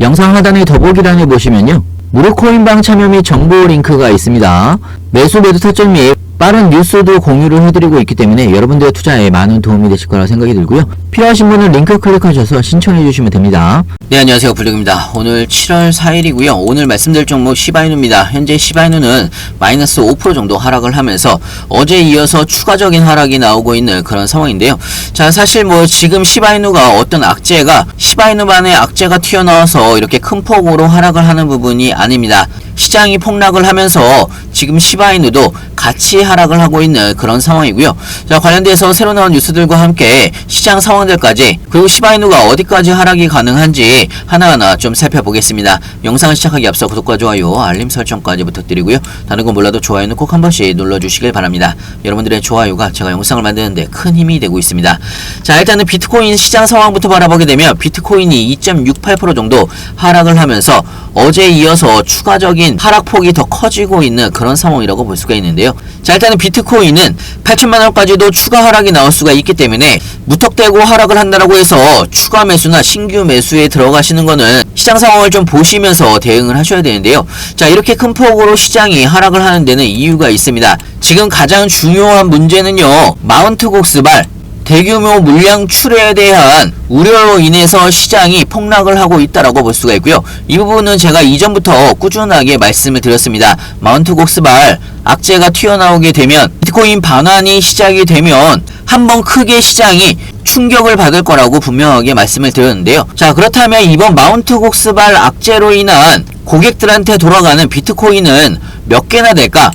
영상 하단의 더보기란에 보시면요. 무료 코인방 참여 및 정보 링크가 있습니다. 매수 매도 타점 및 빠른 뉴스도 공유를 해드리고 있기 때문에 여러분들의 투자에 많은 도움이 되실 거라 생각이 들고요. 필요하신 분은 링크 클릭하셔서 신청해 주시면 됩니다. 네, 안녕하세요. 불력입니다. 오늘 7월 4일이고요. 오늘 말씀드릴 종목 시바이누입니다. 현재 시바이누는 마이너스 5% 정도 하락을 하면서 어제 이어서 추가적인 하락이 나오고 있는 그런 상황인데요. 자, 사실 뭐 지금 시바이누가 어떤 악재가 시바이누만의 악재가 튀어나와서 이렇게 큰 폭으로 하락을 하는 부분이 아닙니다. 시장이 폭락을 하면서 지금 시바이누도 같이 하락을 하고 있는 그런 상황이고요. 자, 관련돼서 새로 나온 뉴스들과 함께 시장 상황들까지 그리고 시바이누가 어디까지 하락이 가능한지 하나하나 좀 살펴보겠습니다. 영상을 시작하기 앞서 구독과 좋아요, 알림 설정까지 부탁드리고요. 다른 건 몰라도 좋아요는 꼭 한 번씩 눌러주시길 바랍니다. 여러분들의 좋아요가 제가 영상을 만드는데 큰 힘이 되고 있습니다. 자, 일단은 비트코인 시장 상황부터 바라보게 되면 비트코인이 2.68% 정도 하락을 하면서 어제 이어서 추가적인 하락폭이 더 커지고 있는 그런 상황이라고 볼 수가 있는데요. 자, 일단은 비트코인은 8천만 원까지도 추가 하락이 나올 수가 있기 때문에 무턱대고 하락을 한다라고 해서 추가 매수나 신규 매수에 들어가시는 거는 시장 상황을 좀 보시면서 대응을 하셔야 되는데요. 자, 이렇게 큰 폭으로 시장이 하락을 하는 데는 이유가 있습니다. 지금 가장 중요한 문제는요. 마운트 곡스발 대규모 물량 출회에 대한 우려로 인해서 시장이 폭락을 하고 있다라고 볼 수가 있고요. 이 부분은 제가 이전부터 꾸준하게 말씀을 드렸습니다. 마운트 곡스발 악재가 튀어나오게 되면 비트코인 반환이 시작이 되면 한번 크게 시장이 충격을 받을 거라고 분명하게 말씀을 드렸는데요. 자, 그렇다면 이번 마운트 곡스발 악재로 인한 고객들한테 돌아가는 비트코인은 몇 개나 될까?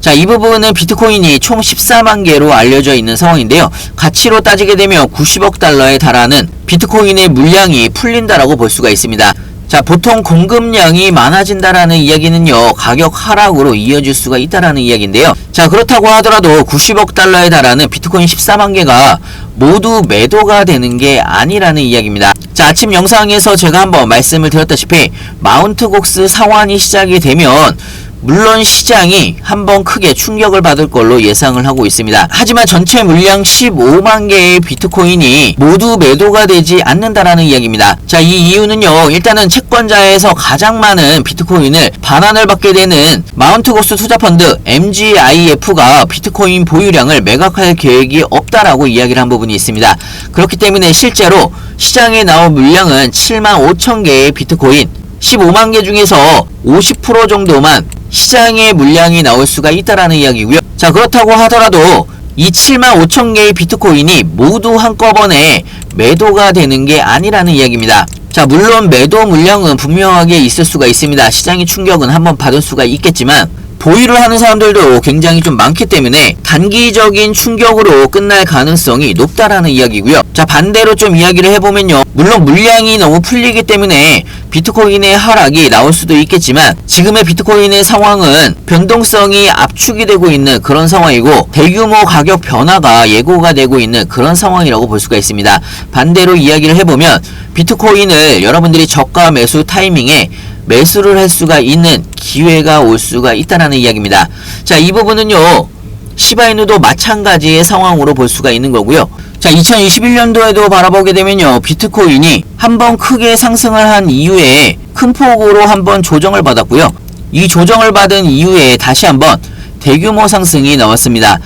자, 이 부분은 비트코인이 총 14만 개로 알려져 있는 상황인데요. 가치로 따지게 되면 90억 달러에 달하는 비트코인의 물량이 풀린다라고 볼 수가 있습니다. 자, 보통 공급량이 많아진다라는 이야기는요, 가격 하락으로 이어질 수가 있다라는 이야기인데요. 자, 그렇다고 하더라도 90억 달러에 달하는 비트코인 14만 개가 모두 매도가 되는 게 아니라는 이야기입니다. 자, 아침 영상에서 제가 한번 말씀을 드렸다시피, 마운트 곡스 상환이 시작이 되면, 물론 시장이 한번 크게 충격을 받을 걸로 예상을 하고 있습니다. 하지만 전체 물량 15만 개의 비트코인이 모두 매도가 되지 않는다라는 이야기입니다. 자, 이 이유는요. 일단은 채권자에서 가장 많은 비트코인을 반환을 받게 되는 마운트고스 투자펀드 MGIF가 비트코인 보유량을 매각할 계획이 없다라고 이야기를 한 부분이 있습니다. 그렇기 때문에 실제로 시장에 나온 물량은 7만 5천 개의 비트코인 15만 개 중에서 50% 정도만 시장에 물량이 나올 수가 있다라는 이야기고요. 자 그렇다고 하더라도 이 7만 5천 개의 비트코인이 모두 한꺼번에 매도가 되는 게 아니라는 이야기입니다. 자 물론 매도 물량은 분명하게 있을 수가 있습니다. 시장의 충격은 한번 받을 수가 있겠지만 보유를 하는 사람들도 굉장히 좀 많기 때문에 단기적인 충격으로 끝날 가능성이 높다라는 이야기고요. 자 반대로 좀 이야기를 해보면요. 물론 물량이 너무 풀리기 때문에 비트코인의 하락이 나올 수도 있겠지만 지금의 비트코인의 상황은 변동성이 압축이 되고 있는 그런 상황이고 대규모 가격 변화가 예고가 되고 있는 그런 상황이라고 볼 수가 있습니다. 반대로 이야기를 해보면 비트코인을 여러분들이 저가 매수 타이밍에 매수를 할 수가 있는 기회가 올 수가 있다라는 이야기입니다. 자, 이 부분은요. 시바이누도 마찬가지의 상황으로 볼 수가 있는 거고요. 자, 2021년도에도 바라보게 되면요. 비트코인이 한번 크게 상승을 한 이후에 큰 폭으로 한번 조정을 받았고요. 이 조정을 받은 이후에 다시 한번 대규모 상승이 나왔습니다.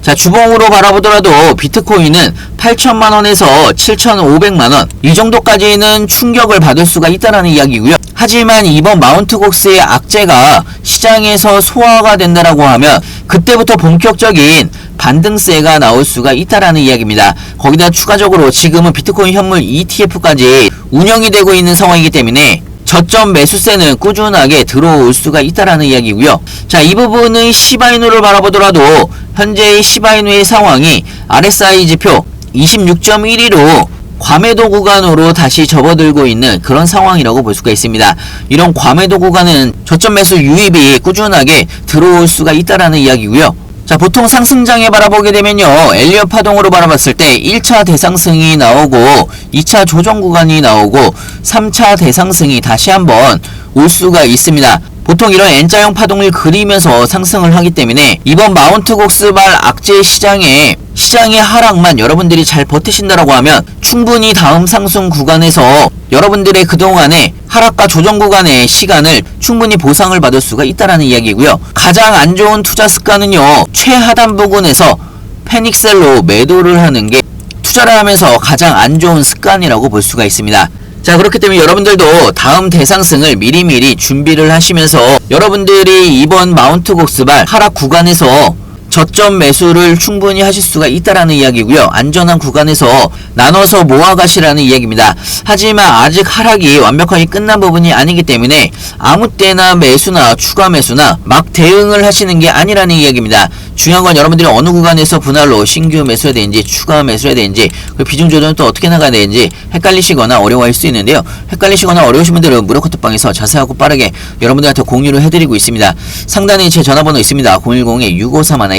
자, 주봉으로 바라보더라도 비트코인은 8천만 원에서 7,500만 원. 이 정도까지는 충격을 받을 수가 있다라는 이야기고요. 하지만 이번 마운트 곡스의 악재가 시장에서 소화가 된다라고 하면 그때부터 본격적인 반등세가 나올 수가 있다라는 이야기입니다. 거기다 추가적으로 지금은 비트코인 현물 ETF까지 운영이 되고 있는 상황이기 때문에 저점 매수세는 꾸준하게 들어올 수가 있다라는 이야기고요. 자, 이 부분은 시바이누를 바라보더라도 현재의 시바이누의 상황이 RSI 지표 26.12로 과매도 구간으로 다시 접어들고 있는 그런 상황이라고 볼 수가 있습니다. 이런 과매도 구간은 저점 매수 유입이 꾸준하게 들어올 수가 있다라는 이야기고요. 자, 보통 상승장에 바라보게 되면요. 엘리엇 파동으로 바라봤을 때 1차 대상승이 나오고 2차 조정 구간이 나오고 3차 대상승이 다시 한번 올 수가 있습니다. 보통 이런 N자형 파동을 그리면서 상승을 하기 때문에 이번 마운트 곡스발 악재 시장에 시장의 하락만 여러분들이 잘 버티신다라고 하면 충분히 다음 상승 구간에서 여러분들의 그동안의 하락과 조정 구간의 시간을 충분히 보상을 받을 수가 있다라는 이야기고요. 가장 안 좋은 투자 습관은요. 최하단 부근에서 패닉셀로 매도를 하는 게 투자를 하면서 가장 안 좋은 습관이라고 볼 수가 있습니다. 자 그렇기 때문에 여러분들도 다음 대상승을 미리미리 준비를 하시면서 여러분들이 이번 마운트 곡스발 하락 구간에서 저점 매수를 충분히 하실 수가 있다라는 이야기고요. 안전한 구간에서 나눠서 모아가시라는 이야기입니다. 하지만 아직 하락이 완벽하게 끝난 부분이 아니기 때문에 아무 때나 매수나 추가 매수나 막 대응을 하시는 게 아니라는 이야기입니다. 중요한 건 여러분들이 어느 구간에서 분할로 신규 매수해야 되는지 추가 매수해야 되는지 그 비중 조정은 또 어떻게 나가야 되는지 헷갈리시거나 어려워할 수 있는데요. 헷갈리시거나 어려우신 분들은 무료 카톡방에서 자세하고 빠르게 여러분들한테 공유를 해드리고 있습니다. 상단에 제 전화번호 있습니다.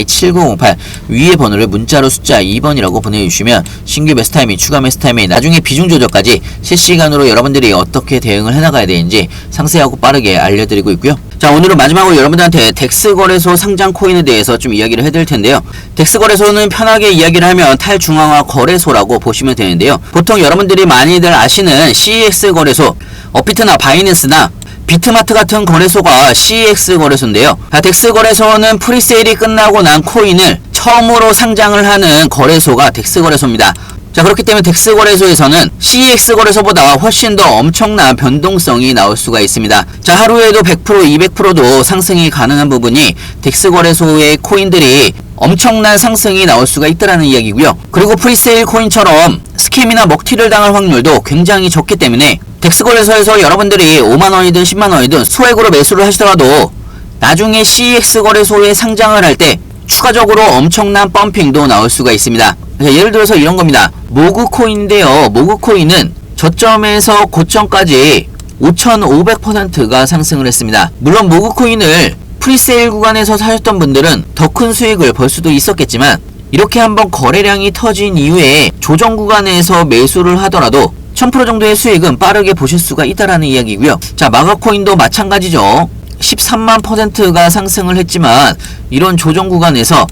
010-6531-7908 위에 번호를 문자로 숫자 2번이라고 보내주시면 신규 매수 타이밍, 추가 매수 타이밍, 나중에 비중 조절까지 실시간으로 여러분들이 어떻게 대응을 해나가야 되는지 상세하고 빠르게 알려드리고 있고요. 자 오늘은 마지막으로 여러분들한테 덱스 거래소 상장 코인에 대해서 좀 이야기를 해드릴 텐데요. 덱스 거래소는 편하게 이야기를 하면 탈중앙화 거래소라고 보시면 되는데요. 보통 여러분들이 많이들 아시는 CEX 거래소, 어피트나 바이낸스나 비트마트 같은 거래소가 CEX 거래소인데요. 아, 덱스 거래소는 프리세일이 끝나고 난 코인을 처음으로 상장을 하는 거래소가 덱스 거래소입니다. 자 그렇기 때문에 덱스 거래소에서는 CEX 거래소보다 훨씬 더 엄청난 변동성이 나올 수가 있습니다. 자 하루에도 100% 200%도 상승이 가능한 부분이 덱스 거래소의 코인들이 엄청난 상승이 나올 수가 있다라는 이야기고요. 그리고 프리세일 코인처럼 스캠이나 먹튀를 당할 확률도 굉장히 적기 때문에 덱스 거래소에서 여러분들이 5만 원이든 10만 원이든 소액으로 매수를 하시더라도 나중에 CEX 거래소에 상장을 할 때 추가적으로 엄청난 펌핑도 나올 수가 있습니다. 자, 예를 들어서 이런 겁니다. 모그코인인데요. 모그코인은 저점에서 고점까지 5,500%가 상승을 했습니다. 물론 모그코인을 프리세일 구간에서 사셨던 분들은 더 큰 수익을 벌 수도 있었겠지만 이렇게 한번 거래량이 터진 이후에 조정 구간에서 매수를 하더라도 1000% 정도의 수익은 빠르게 보실 수가 있다라는 이야기고요. 자, 마가코인도 마찬가지죠. 13만 퍼센트가 상승을 했지만 이런 조정 구간에서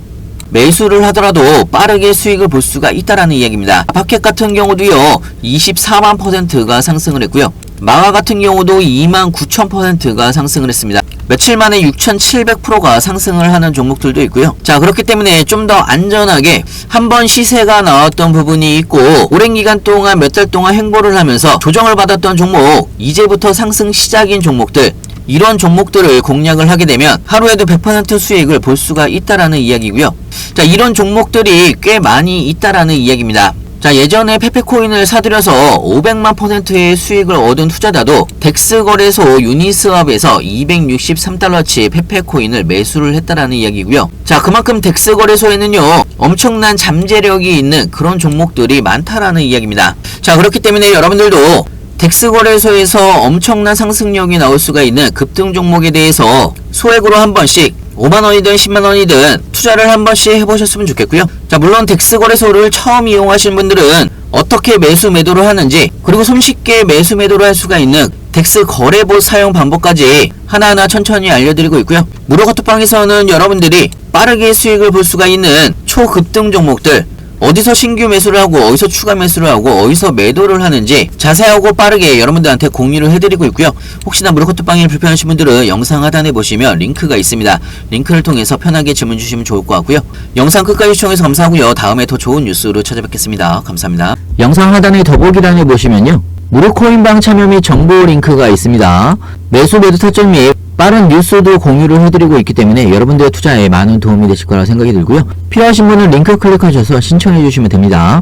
매수를 하더라도 빠르게 수익을 볼 수가 있다라는 이야기입니다. 파켓 같은 경우도요, 24만 퍼센트가 상승을 했고요. 마가 같은 경우도 2만 9천 퍼센트가 상승을 했습니다. 며칠 만에 6,700%가 상승을 하는 종목들도 있고요. 자, 그렇기 때문에 좀 더 안전하게 한번 시세가 나왔던 부분이 있고 오랜 기간 동안 몇 달 동안 행보를 하면서 조정을 받았던 종목, 이제부터 상승 시작인 종목들 이런 종목들을 공략을 하게 되면 하루에도 100% 수익을 볼 수가 있다라는 이야기고요. 자, 이런 종목들이 꽤 많이 있다라는 이야기입니다. 자, 예전에 페페코인을 사들여서 500만 퍼센트의 수익을 얻은 투자자도 덱스 거래소 유니스왑에서 263달러치 페페코인을 매수를 했다라는 이야기고요. 자, 그만큼 덱스 거래소에는요, 엄청난 잠재력이 있는 그런 종목들이 많다라는 이야기입니다. 자, 그렇기 때문에 여러분들도 덱스 거래소에서 엄청난 상승력이 나올 수가 있는 급등 종목에 대해서 소액으로 한 번씩 5만원이든 10만원이든 투자를 한 번씩 해보셨으면 좋겠고요. 자, 물론 덱스 거래소를 처음 이용하신 분들은 어떻게 매수 매도를 하는지 그리고 손쉽게 매수 매도를 할 수가 있는 덱스 거래봇 사용 방법까지 하나하나 천천히 알려드리고 있고요. 무료 카톡방에서는 여러분들이 빠르게 수익을 볼 수가 있는 초급등 종목들 어디서 신규 매수를 하고 어디서 추가 매수를 하고 어디서 매도를 하는지 자세하고 빠르게 여러분들한테 공유를 해드리고 있고요. 혹시나 무료 카톡방이 불편하신 분들은 영상 하단에 보시면 링크가 있습니다. 링크를 통해서 편하게 질문 주시면 좋을 것 같고요. 영상 끝까지 시청해서 감사하고요. 다음에 더 좋은 뉴스로 찾아뵙겠습니다. 감사합니다. 영상 하단의 더보기란에 보시면요. 무료 코인방 참여 및 정보 링크가 있습니다. 매수 매도 타점 및 빠른 뉴스도 공유를 해드리고 있기 때문에 여러분들의 투자에 많은 도움이 되실 거라 생각이 들고요. 필요하신 분은 링크 클릭하셔서 신청해 주시면 됩니다.